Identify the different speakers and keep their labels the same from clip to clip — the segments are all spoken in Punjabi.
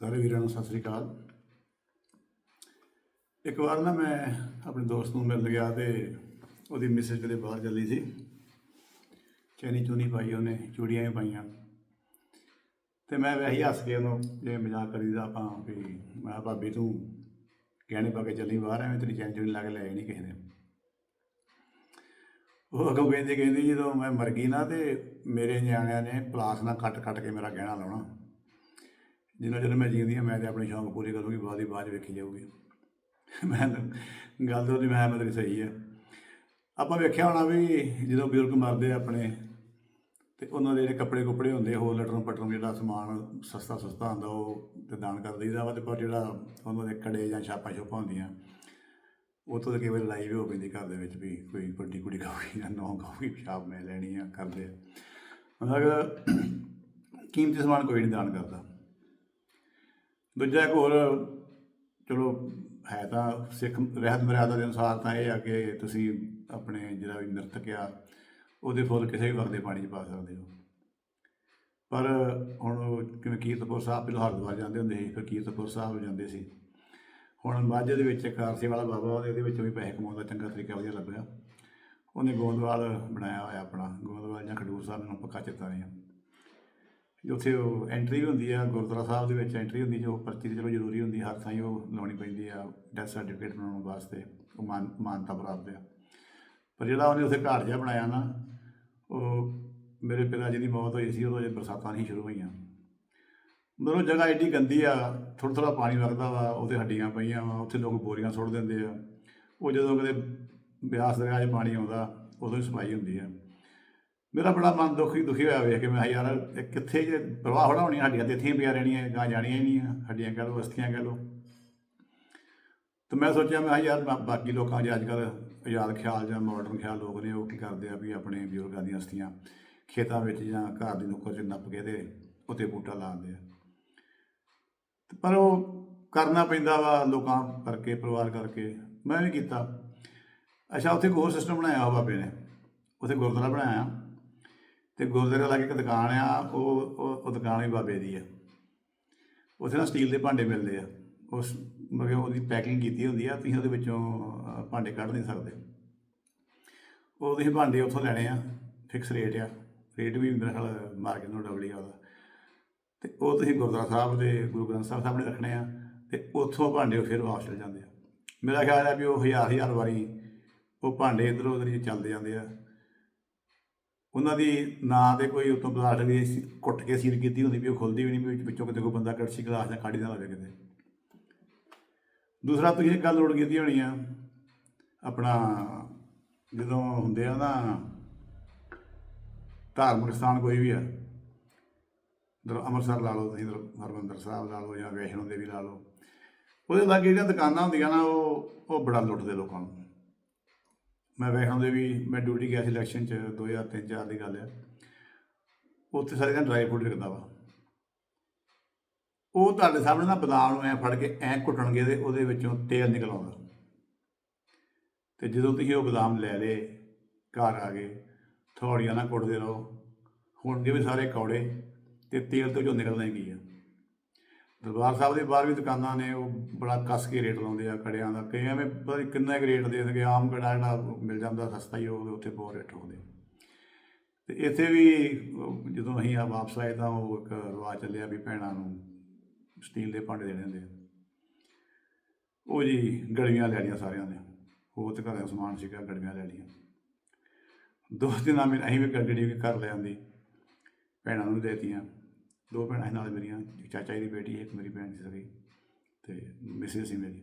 Speaker 1: ਸਾਰੇ ਵੀਰਾਂ ਨੂੰ ਸਤਿ ਸ੍ਰੀ ਅਕਾਲ। ਇੱਕ ਵਾਰ ਨਾ ਮੈਂ ਆਪਣੇ ਦੋਸਤ ਨੂੰ ਮਿਲ ਗਿਆ ਤੇ ਉਹਦੀ ਮਿਸਿਸ ਕਿਤੇ ਬਾਹਰ ਚੱਲੀ ਸੀ। ਚੈਨੀ ਚੂਨੀ ਪਾਈ ਉਹਨੇ ਚੂੜੀਆਂ ਵੀ ਪਾਈਆਂ। ਤੇ ਮੈਂ ਵੈਸੇ ਹੀ ਹੱਸ ਕੇ ਉਹਨੂੰ ਜੇ ਮਜ਼ਾਕ ਕਰੀਦਾ ਆਪਾਂ ਵੀ ਮੈਂ ਕਿਹਾ, ਭਾਬੀ ਤੂੰ ਗਹਿਣੇ ਪਾ ਕੇ ਚੱਲੀ ਬਾਹਰ ਐਵੇਂ ਤੇਰੀ ਚੈਨੀ ਚੁਨੀ ਲਾ ਕੇ ਲੈ ਨਹੀਂ ਕਿਸੇ ਨੇ। ਉਹ ਅੱਗੋਂ ਕਹਿੰਦੀ ਕਹਿੰਦੀ ਜਦੋਂ ਮੈਂ ਮਰ ਗਈ ਨਾ ਤੇ ਮੇਰੇ ਨਿਆਣਿਆਂ ਨੇ ਪਲਾਸ ਨਾਲ ਕੱਟ ਕੱਟ ਕੇ ਮੇਰਾ ਗਹਿਣਾ ਲਾਉਣਾ। ਜਿੰਨਾ ਚਿਰ ਮੈਂ ਜੀਉਂਦੀ ਹਾਂ ਮੈਂ ਤੇ ਆਪਣੇ ਸ਼ੌਂਕ ਪੂਰੇ ਕਰੂੰਗੀ, ਬਾਅਦ ਹੀ ਬਾਅਦ 'ਚ ਵੇਖੀ ਜਾਊਗੀ। ਮੈਂ ਗੱਲ ਤਾਂ ਉਹਦੀ ਮੈਂ ਮੈਂ ਤੇਰੀ ਸਹੀ ਹੈ ਆਪਾਂ ਵੇਖਿਆ ਹੋਣਾ ਵੀ ਜਦੋਂ ਬਜ਼ੁਰਗ ਮਰਦੇ ਆ ਆਪਣੇ, ਤੇ ਉਹਨਾਂ ਦੇ ਜਿਹੜੇ ਕੱਪੜੇ ਕੁਪੜੇ ਹੁੰਦੇ ਹੋਰ ਲਟਰਮ ਪਟਰਮ ਜਿਹੜਾ ਸਮਾਨ ਸਸਤਾ ਸਸਤਾ ਹੁੰਦਾ, ਉਹ ਤੇ ਦਾਨ ਕਰ ਦਈਦਾ ਵਾ, ਤੇ ਪਰ ਜਿਹੜਾ ਉਹਨਾਂ ਦੇ ਕੜੇ ਜਾਂ ਛਾਪਾਂ ਛੋਪਾਂ ਹੁੰਦੀਆਂ ਉਹ ਤੋਂ ਤਾਂ ਕਈ ਵਾਰੀ ਲੜਾਈ ਵੀ ਹੋ ਪੈਂਦੀ ਘਰ ਦੇ ਵਿੱਚ ਵੀ ਕੋਈ ਵੱਡੀ ਕੁੜੀ ਕਹੂਗੀ ਜਾਂ ਨੌਂ ਕਹੂਗੀ ਪਿਸ਼ਾਬ ਮੈਂ ਲੈਣੀ ਆ, ਕਰਦੇ ਆ। ਮਤਲਬ, ਕੀਮਤੀ ਸਮਾਨ ਕੋਈ ਨਹੀਂ ਦਾਨ ਕਰਦਾ। ਦੂਜਾ ਇੱਕ ਹੋਰ, ਚਲੋ ਹੈ ਤਾਂ ਸਿੱਖ ਰਹਿਤ ਮਰਿਆਦਾ ਦੇ ਅਨੁਸਾਰ ਤਾਂ ਇਹ ਆ ਕਿ ਤੁਸੀਂ ਆਪਣੇ ਜਿਹੜਾ ਵੀ ਨਰਤਕ ਆ, ਉਹਦੇ ਫੁੱਲ ਕਿਸੇ ਵੀ ਵਕਤ ਦੇ ਪਾਣੀ 'ਚ ਪਾ ਸਕਦੇ ਹੋ। ਪਰ ਹੁਣ ਕਿਵੇਂ ਕੀਰਤਪੁਰ ਸਾਹਿਬ ਪਹਿਲਾਂ ਹਰਿਦੁਆਰ ਜਾਂਦੇ ਹੁੰਦੇ ਸੀ, ਫਿਰ ਕੀਰਤਪੁਰ ਸਾਹਿਬ ਜਾਂਦੇ ਸੀ। ਹੁਣ ਮਾਝੇ ਦੇ ਵਿੱਚ ਇੱਕ ਵਾਲਾ ਬਾਬਾ ਉਹਦੇ ਇਹਦੇ ਵਿੱਚੋਂ ਵੀ ਪੈਸੇ ਕਮਾਉਣ ਦਾ ਚੰਗਾ ਤਰੀਕਾ ਵਧੀਆ ਲੱਭਿਆ। ਉਹਨੇ ਗੋਂਦਵਾਲ ਬਣਾਇਆ ਹੋਇਆ ਆਪਣਾ ਗੋਦਵਾਲ ਜਾਂ ਖਡੂਰ ਸਾਹਿਬ ਨੂੰ ਪੱਕਾ ਚੇਤਾ ਨਹੀਂ ਉੱਥੇ ਉਹ ਐਂਟਰੀ ਹੁੰਦੀ ਆ, ਗੁਰਦੁਆਰਾ ਸਾਹਿਬ ਦੇ ਵਿੱਚ ਐਂਟਰੀ ਹੁੰਦੀ, ਜੋ ਪਰਚੀ ਤੇ ਚਲੋ ਜ਼ਰੂਰੀ ਹੁੰਦੀ, ਹਰ ਥਾਂ ਹੀ ਉਹ ਲਾਉਣੀ ਪੈਂਦੀ ਆ ਡੈਥ ਸਰਟੀਫਿਕੇਟ ਬਣਾਉਣ ਵਾਸਤੇ, ਉਹ ਮਾਨ, ਮਾਨਤਾ ਪ੍ਰਾਪਤ ਆ। ਪਰ ਜਿਹੜਾ ਉਹਨੇ ਉੱਥੇ ਘਰ ਜਿਹਾ ਬਣਾਇਆ ਨਾ, ਉਹ ਮੇਰੇ ਪਿਤਾ ਜੀ ਦੀ ਮੌਤ ਹੋਈ ਸੀ, ਉਦੋਂ ਜੇ ਬਰਸਾਤਾਂ ਨਹੀਂ ਸ਼ੁਰੂ ਹੋਈਆਂ। ਮਤਲਬ ਜਗ੍ਹਾ ਐਡੀ ਗੰਦੀ ਆ ਥੋੜਾ ਥੋੜਾ ਪਾਣੀ ਵਗਦਾ ਵਾ ਉਹਦੇ ਹੱਡੀਆਂ ਪਈਆਂ ਵਾ, ਉੱਥੇ ਲੋਕ ਬੋਰੀਆਂ ਸੁੱਟ ਦਿੰਦੇ ਆ। ਉਹ ਜਦੋਂ ਕਦੇ ਬਿਆਸ ਦਰਿਆ 'ਚ ਪਾਣੀ ਆਉਂਦਾ, ਉਦੋਂ ਹੀ ਸਫ਼ਾਈ ਹੁੰਦੀ ਆ। ਮੇਰਾ ਬੜਾ ਮਨ ਦੁਖੀ ਦੁਖੀ ਹੋਇਆ ਵੇਖ ਕੇ। ਮੈਂ ਕਿਹਾ, ਯਾਰ, ਇਹ ਕਿੱਥੇ ਜੇ ਪ੍ਰਵਾਹ ਹੋਣਾ ਹੋਣੀ ਹੱਡੀਆਂ ਤੇ ਇੱਥੇ ਹੀ ਪਿਆ ਰਹਿਣੀਆਂ ਗਾਂ ਜਾਣੀਆਂ ਹੀ ਨਹੀਂ ਆ ਹੱਡੀਆਂ ਕਹਿ ਲਓ ਅਸਥੀਆਂ ਕਹਿ ਲਓ। ਤੇ ਮੈਂ ਸੋਚਿਆ, ਮੈਂ ਕਿਹਾ, ਯਾਰ ਬਾਕੀ ਲੋਕਾਂ 'ਚ ਅੱਜ ਕੱਲ੍ਹ ਆਜ਼ਾਦ ਖਿਆਲ ਜਾਂ ਮਾਡਰਨ ਖਿਆਲ ਲੋਕ ਨੇ, ਉਹ ਕੀ ਕਰਦੇ ਆ ਵੀ ਆਪਣੇ ਬਜ਼ੁਰਗਾਂ ਦੀਆਂ ਅਸਥੀਆਂ ਖੇਤਾਂ ਵਿੱਚ ਜਾਂ ਘਰ ਦੀ ਨੁੱਕਰ 'ਚ ਨੱਪ ਕੇ ਤੇ ਉੱਤੇ ਬੂਟਾ ਲਾਉਂਦੇ ਆ। ਪਰ ਉਹ ਕਰਨਾ ਪੈਂਦਾ ਵਾ ਲੋਕਾਂ ਕਰਕੇ, ਪਰਿਵਾਰ ਕਰਕੇ। ਮੈਂ ਵੀ ਕੀਤਾ। ਅੱਛਾ, ਉੱਥੇ ਇੱਕ ਹੋਰ ਸਿਸਟਮ ਬਣਾਇਆ ਉਹ ਬਾਬੇ ਨੇ। ਉੱਥੇ ਗੁਰਦੁਆਰਾ ਬਣਾਇਆ। ਤੇ ਗੁਰਦੁਆਰੇ ਲਾਗੇ ਇੱਕ ਦੁਕਾਨ ਆ, ਉਹ ਉਹ ਉਹ ਦੁਕਾਨ ਵੀ ਬਾਬੇ ਦੀ ਆ। ਉੱਥੇ ਨਾ ਸਟੀਲ ਦੇ ਭਾਂਡੇ ਮਿਲਦੇ ਆ। ਉਸ ਮਗੇ ਉਹਦੀ ਪੈਕਿੰਗ ਕੀਤੀ ਹੁੰਦੀ ਆ, ਤੁਸੀਂ ਉਹਦੇ ਵਿੱਚੋਂ ਭਾਂਡੇ ਕੱਢ ਨਹੀਂ ਸਕਦੇ। ਉਹ ਤੁਸੀਂ ਭਾਂਡੇ ਉੱਥੋਂ ਲੈਣੇ ਆ ਫਿਕਸ ਰੇਟ ਆ। ਰੇਟ ਵੀ ਮੇਰੇ ਖਿਆਲ ਮਾਰਕੀਟ ਨੂੰ ਡਬਲ ਹੀ ਆ ਉਹਦਾ। ਤੇ ਉਹ ਤੁਸੀਂ ਗੁਰਦੁਆਰਾ ਸਾਹਿਬ ਦੇ, ਗੁਰੂ ਗ੍ਰੰਥ ਸਾਹਿਬ ਸਾਹਮਣੇ ਰੱਖਣੇ ਆ, ਤੇ ਉੱਥੋਂ ਭਾਂਡੇ ਉਹ ਫਿਰ ਵਾਪਸ ਚਲੇ ਜਾਂਦੇ ਆ। ਮੇਰਾ ਖਿਆਲ ਹੈ ਵੀ ਉਹ ਹਜ਼ਾਰ ਹਜ਼ਾਰ ਵਾਰੀ ਉਹ ਭਾਂਡੇ ਇੱਧਰੋਂ ਉੱਧਰ ਹੀ ਚੱਲਦੇ ਜਾਂਦੇ ਆ। ਉਹਨਾਂ ਦੀ ਨਾਂ ਤੇ ਕੋਈ ਉਤੋਂ ਪਦਾਰਥ ਦੀ ਕੁੱਟ ਕੇ ਸੀਲ ਕੀਤੀ ਹੁੰਦੀ ਵੀ ਉਹ ਖੁੱਲਦੀ ਵੀ ਨਹੀਂ, ਵੀ ਵਿੱਚ- ਵਿੱਚੋਂ ਕਿਤੇ ਕੋਈ ਬੰਦਾ ਕੜਛੀ ਗਲਾਸ ਜਾਂ ਕਾੜੀ ਨਾ ਲਵੇ ਕਿਤੇ। ਦੂਸਰਾ ਤੁਸੀਂ ਇੱਕ ਗੱਲ ਲੋੜ ਕੀਤੀ ਹੋਣੀ ਆ, ਆਪਣਾ ਜਦੋਂ ਹੁੰਦੇ ਆ ਨਾ ਧਾਰਮਿਕ ਸਥਾਨ ਕੋਈ ਵੀ ਆ, ਦਰ ਅੰਮ੍ਰਿਤਸਰ ਲਾ ਲਓ ਤੁਸੀਂ, ਦਰ ਹਰਮੰਦਰ ਸਾਹਿਬ ਲਾ ਲਓ ਜਾਂ ਵੈਸ਼ਨੋ ਦੇਵੀ ਲਾ ਲਓ, ਉਹਦੇ ਲਾਗੇ ਜਿਹੜੀਆਂ ਦੁਕਾਨਾਂ ਹੁੰਦੀਆਂ ਨਾ, ਉਹ ਉਹ ਬੜਾ ਲੁੱਟਦੇ ਲੋਕਾਂ ਨੂੰ। ਮੈਂ ਵੈਸ਼ਨੋ ਦੇਵੀ ਮੈਂ ਡਿਊਟੀ ਗਿਆ ਸੀ ਇਲੈਕਸ਼ਨ ਚ 2003-4 ਦੀ ਗੱਲ ਆ। ਉੱਥੇ ਸਾਰੇ ਦਿਨ ਡਰਾਈ ਫਰੂਟ ਵਿਕਦਾ ਵਾ। ਉਹ ਤੁਹਾਡੇ ਸਾਹਮਣੇ ਨਾ ਬਦਾਮ ਨੂੰ ਐ ਫੜ ਕੇ ਐ ਘੁੱਟਣਗੇ ਤੇ ਉਹਦੇ ਵਿੱਚੋਂ ਤੇਲ ਨਿਕਲ ਆਉਂਦਾ। ਤੇ ਜਦੋਂ ਤੁਸੀਂ ਉਹ ਬਦਾਮ ਲੈ ਲਏ, ਘਰ ਆ ਗਏ ਥੋੜੀਆਂ ਨਾ ਕੁੱਟਦੇ ਰਹੋ, ਹੁਣ ਵੀ ਸਾਰੇ ਕੌੜੇ ਤੇ ਤੇਲ ਤੋਂ ਜੋ ਨਿਕਲਣਾ ਹੀ ਕੀ ਆ। ਦਰਬਾਰ ਸਾਹਿਬ ਦੇ ਬਾਹਰ ਵੀ ਦੁਕਾਨਾਂ ਨੇ, ਉਹ ਬੜਾ ਕੱਸ ਕੇ ਰੇਟ ਲਾਉਂਦੇ ਆ ਕੜਿਆਂ ਦਾ। ਕਈ ਐਵੇਂ ਪਤਾ ਨਹੀਂ ਕਿੰਨਾ ਕੁ ਰੇਟ ਦੇ ਦੇਣਗੇ, ਆਮ ਕੜਾ ਜਿਹੜਾ ਮਿਲ ਜਾਂਦਾ ਸਸਤਾ ਹੀ ਉਹ ਉੱਥੇ ਬਹੁਤ ਰੇਟ ਹੁੰਦੇ ਤੇ ਇੱਥੇ ਵੀ ਜਦੋਂ ਅਸੀਂ ਆ ਵਾਪਸ ਆਏ ਤਾਂ ਉਹ ਇੱਕ ਰਿਵਾਜ ਚੱਲਿਆ ਵੀ ਭੈਣਾਂ ਨੂੰ ਸਟੀਲ ਦੇ ਭਾਂਡੇ ਦੇਣੇ ਹੁੰਦੇ ਆ। ਉਹ ਜੀ ਗੜਵੀਆਂ ਲੈ ਲਈਆਂ ਸਾਰਿਆਂ ਨੇ, ਹੋਰ ਤੇ ਘਰ ਦਾ ਸਮਾਨ ਸੀਗਾ ਗੜਵੀਆਂ ਲੈ ਲਈਆਂ ਦੋ ਦਿਨਾਂ ਮੈਂ ਅਸੀਂ ਵੀ ਗੜੜੀ ਵੀ ਕਰ ਲਿਆਂਦੀ ਭੈਣਾਂ ਨੂੰ ਦੇਤੀਆਂ। ਦੋ ਭੈਣਾਂ ਸੀ ਨਾਲ ਮੇਰੀਆਂ ਇੱਕ ਚਾਚਾ ਜੀ ਦੀ ਬੇਟੀ ਇੱਕ ਮੇਰੀ ਭੈਣ ਸੀ ਸਗੀ ਤੇ ਮਿਸਿਸ ਸੀ ਮੇਰੀ।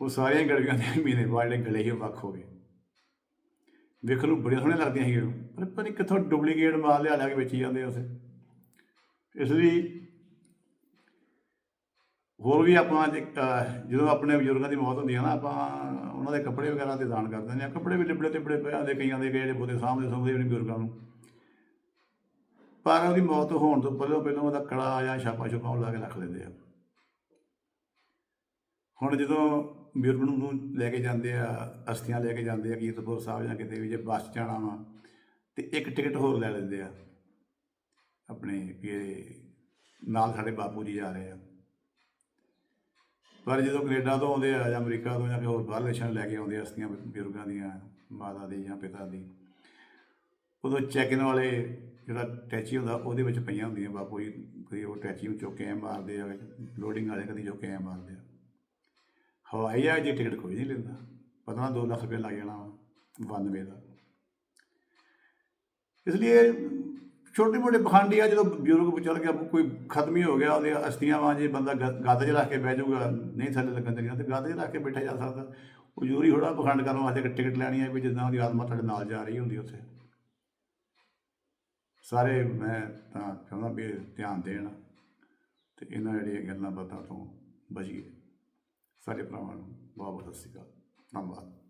Speaker 1: ਉਹ ਸਾਰੀਆਂ ਗੜਵੀਆਂ ਦੇ ਮਹੀਨੇ ਬਾਅਦ ਜਿਹੜੇ ਗਲੇ ਹੀ ਉਹ ਵੱਖ ਹੋ ਗਏ। ਵੇਖਣ ਨੂੰ ਬੜੀਆਂ ਸੋਹਣੀਆਂ ਲੱਗਦੀਆਂ ਸੀ ਪਰ ਪਤਾ ਨਹੀਂ ਕਿੱਥੋਂ ਡੁਪਲੀਕੇਟ ਮਾਲ ਲਿਆ ਲਿਆ ਕੇ ਵੇਚੀ ਜਾਂਦੇ ਆ ਇਸ ਲਈ ਹੋਰ ਵੀ ਆਪਾਂ ਜੇ, ਅਹ, ਜਦੋਂ ਆਪਣੇ ਬਜ਼ੁਰਗਾਂ ਦੀ ਮੌਤ ਹੁੰਦੀ ਹੈ ਨਾ ਆਪਾਂ ਉਹਨਾਂ ਦੇ ਕੱਪੜੇ ਵਗੈਰਾ ਤੇ ਦਾਨ ਕਰ ਦਿੰਦੇ ਆ। ਕੱਪੜੇ ਵੀ ਲਿਬੜੇ ਤੇ ਬੜੇ ਪਏ ਹੁੰਦੇ ਕਈਆਂ ਦੇ ਜਿਹੜੇ ਬੋਦੇ ਸਾਹਮਣੇ ਸਾਹਮਣੇ ਵੀ ਬਜ਼ੁਰਗਾਂ ਨੂੰ। ਪਰ ਉਹਦੀ ਮੌਤ ਹੋਣ ਤੋਂ ਪਹਿਲਾਂ ਪਹਿਲਾਂ ਉਹਦਾ ਕੜਾ ਜਾਂ ਛਾਪਾ ਛੁਪਾ ਉਹ ਲਾ ਕੇ ਰੱਖ ਲੈਂਦੇ ਆ। ਹੁਣ ਜਦੋਂ ਬਜ਼ੁਰਗ ਨੂੰ ਲੈ ਕੇ ਜਾਂਦੇ ਆ, ਅਸਥੀਆਂ ਲੈ ਕੇ ਜਾਂਦੇ ਆ, ਕੀਰਤਪੁਰ ਸਾਹਿਬ ਜਾਂ ਕਿਤੇ ਵੀ ਜੇ ਬੱਸ 'ਚ ਜਾਣਾ ਵਾ, ਤੇ ਇੱਕ ਟਿਕਟ ਹੋਰ ਲੈ ਲੈਂਦੇ ਆ। ਆਪਣੇ ਕਿ ਨਾਲ ਸਾਡੇ ਬਾਪੂ ਜੀ ਜਾ ਰਹੇ ਆ। ਪਰ ਜਦੋਂ ਕੈਨੇਡਾ ਤੋਂ ਆਉਂਦੇ ਆ ਜਾਂ ਅਮਰੀਕਾ ਤੋਂ ਜਾਂ ਕਿਸੇ ਹੋਰ ਬਾਹਰ ਦੇਸ਼ਾਂ ਤੋਂ ਲੈ ਕੇ ਆਉਂਦੇ ਆ ਅਸਥੀਆਂ ਬਜ਼ੁਰਗਾਂ ਦੀਆਂ, ਮਾਤਾ ਦੀ ਜਾਂ ਪਿਤਾ ਦੀ, ਉਦੋਂ ਚੈਕਿਨ ਵਾਲੇ ਜਿਹੜਾ ਟੈਚੀ ਹੁੰਦਾ, ਉਹਦੇ ਵਿੱਚ ਪਈਆਂ ਹੁੰਦੀਆਂ ਬਾਪੂ ਜੀ। ਕਦੀ ਉਹ ਟੈਚੀ ਨੂੰ ਚੁੱਕ ਕੇ ਐਂ ਮਾਰਦੇ ਆ, ਲੋਡਿੰਗ ਵਾਲੇ ਕਦੀ ਚੁੱਕ ਕੇ ਐਂ ਮਾਰਦੇ ਆ। ਹਵਾਈ ਜਹਾਜ਼ ਦੀ ਟਿਕਟ ਕੋਈ ਨਹੀਂ ਲੈਂਦਾ। ਪਤਾ ਨਾ 2 ਲੱਖ ਰੁਪਏ ਲੱਗ ਜਾਣਾ ਵਾ 92 ਦਾ। ਇਸ ਲਈ ਛੋਟੇ ਮੋਟੇ ਪਖੰਡੀ ਆ ਜਦੋਂ ਬਜ਼ੁਰਗ ਚੱਲ ਗਿਆ, ਕੋਈ ਖਤਮ ਹੀ ਹੋ ਗਿਆ ਉਹਦੇ ਅਸਥੀਆਂ ਵਾਂ, ਜੇ ਬੰਦਾ ਗ- ਗੱਦ 'ਚ ਰੱਖ ਕੇ ਬਹਿ ਜਾਊਗਾ, ਨਹੀਂ ਥੱਲੇ ਲੱਗਣ ਦੇਣੀਆਂ ਤੇ ਗੱਦ 'ਚ ਰੱਖ ਕੇ ਬੈਠਾ ਜਾ ਸਕਦਾ। ਉਹ ਜ਼ਰੂਰੀ ਥੋੜਾ ਪਖੰਡ ਕਰਨ ਵਾਸਤੇ ਕਿ ਟਿਕਟ ਲੈਣੀ ਹੈ ਵੀ ਜਿੱਦਾਂ ਉਹਦੀ ਆਤਮਾ ਤੁਹਾਡੇ ਨਾਲ ਜਾ ਰਹੀ ਹੁੰਦੀ ਉੱਥੇ। ਸਾਰੇ ਮੈਂ ਤਾਂ ਚਾਹੁੰਦਾ ਵੀ ਧਿਆਨ ਦੇਣ ਤੇ ਇਹਨਾਂ ਜਿਹੜੀਆਂ ਗੱਲਾਂ ਬਾਤਾਂ ਤੋਂ ਬਚੀਏ। ਸਾਰੇ ਭਰਾਵਾਂ ਨੂੰ ਬਹੁਤ ਬਹੁਤ ਸਤਿ ਸ਼੍ਰੀ ਅਕਾਲ। ਧੰਨਵਾਦ।